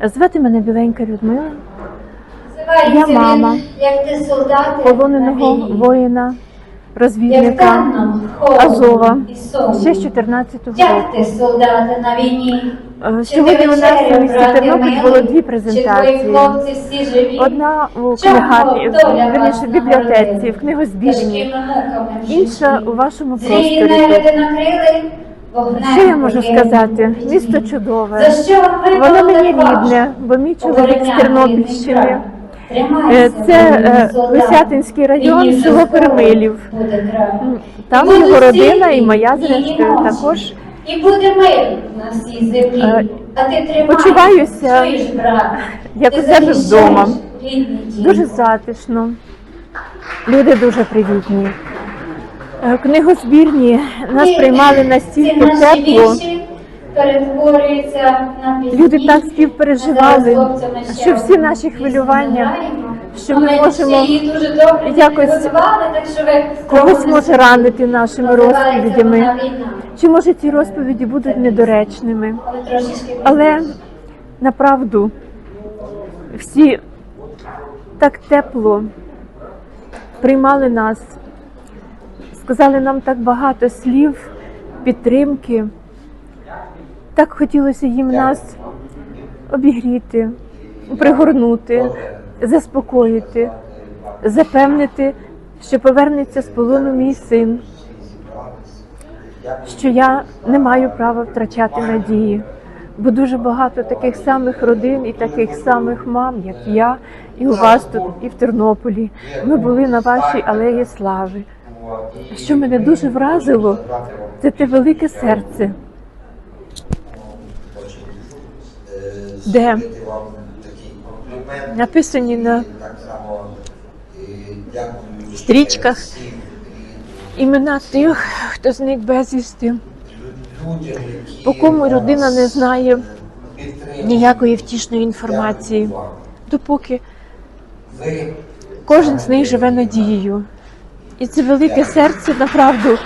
Звати мене Біленька Людмила, Я мама. полоненого воїна, розвідника Азова. ще з 14-го Як року. Е, Сьогодні у нас у місті Тернопіль було дві презентації. Одна у книгарні, вас в бібліотеці, в книгозбірні, інша у вашому просторі. Що я можу сказати? Місто чудове. Воно мені рідне, бо мій чоловік з Тернопільщини. Е, Це е. Висятинський район, село Перемилів. Там його родина і моя зрештою також. І буде мир на всій землі. Е, а ти тримайся, почуваюся, як у себе вдома. Дуже затишно. Люди дуже привітні. Е, Книгозбірні нас приймали настільки тепло. вірші перетворюються на пісні. Люди так співпереживали, що всі наші хвилювання, що ми можемо якось когось може ранити нашими розповідями. Чи може ці розповіді будуть недоречними? Але направду всі так тепло приймали нас, сказали нам так багато слів, підтримки. Так хотілося їм нас обігріти, пригорнути, заспокоїти, запевнити, що повернеться з полону мій син, що я не маю права втрачати надії, бо дуже багато таких самих родин і таких самих мам, як я, і у вас тут, і в Тернополі. Ми були на вашій алеї слави. Що мене дуже вразило, це те велике серце, де написані на стрічках імена тих, хто зник безвісти, по кому людина не знає ніякої втішної інформації, допоки кожен з них живе надією. І це велике серце, направду,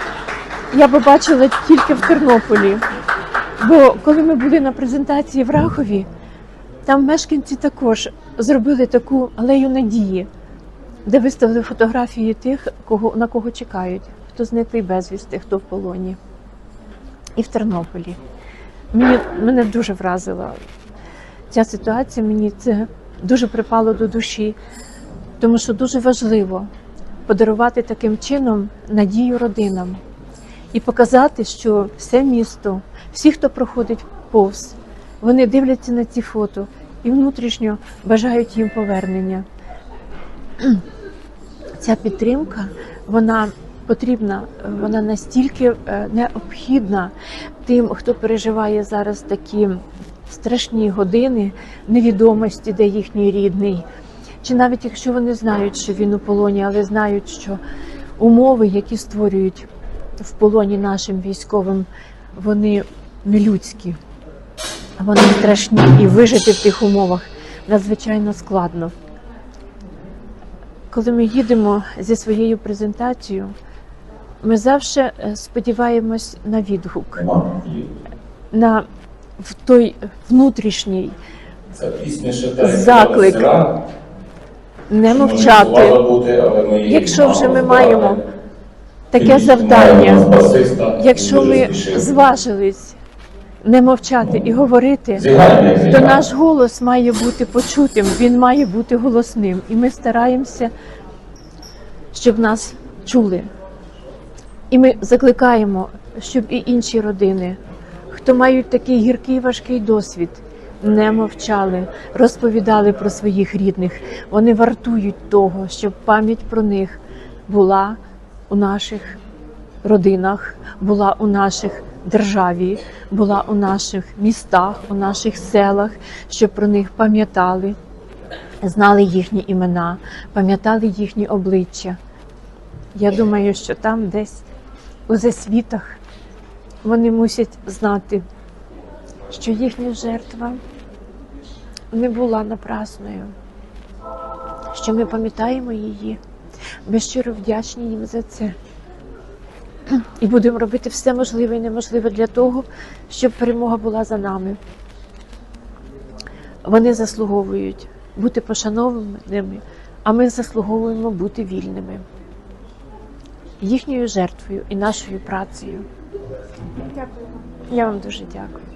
я побачила тільки в Тернополі. Бо коли ми були на презентації в Рахові, там мешканці також зробили таку алею надії, де виставили фотографії тих, кого, на кого чекають, хто зниклий безвісти, хто в полоні. І в Тернополі. Мені, мене дуже вразила ця ситуація, мені це дуже припало до душі, тому що дуже важливо подарувати таким чином надію родинам і показати, що все місто, всі, хто проходить повз, вони дивляться на ці фото і внутрішньо бажають їм повернення. Ця підтримка, вона потрібна, вона настільки е, необхідна тим, хто переживає зараз такі страшні години невідомості, де їхній рідний. Чи навіть якщо вони знають, що він у полоні, але знають, що умови, які створюють в полоні нашим військовим, вони нелюдські, вони страшні, і вижити в тих умовах надзвичайно складно. Коли ми їдемо зі своєю презентацією, ми завжди е, сподіваємось на відгук, на в той внутрішній Заклик. Не мовчати. Якщо вже ми маємо таке завдання, якщо ми зважились не мовчати і говорити, то наш голос має бути почутим, він має бути голосним. І ми стараємося, щоб нас чули. І ми закликаємо, щоб і інші родини, хто мають такий гіркий важкий досвід, не мовчали, розповідали про своїх рідних. Вони вартують того, щоб пам'ять про них була у наших родинах, була у наших державі, була у наших містах, у наших селах, щоб про них пам'ятали, знали їхні імена, пам'ятали їхні обличчя. Я думаю, що там десь у засвітах вони мусять знати, що їхня жертва не була напрасною, що ми пам'ятаємо її. Ми щиро вдячні їм за це. І будемо робити все можливе і неможливе для того, щоб перемога була за нами. Вони заслуговують бути пошанованими, а ми заслуговуємо бути вільними. Їхньою жертвою і нашою працею. Дякую. Я вам дуже дякую.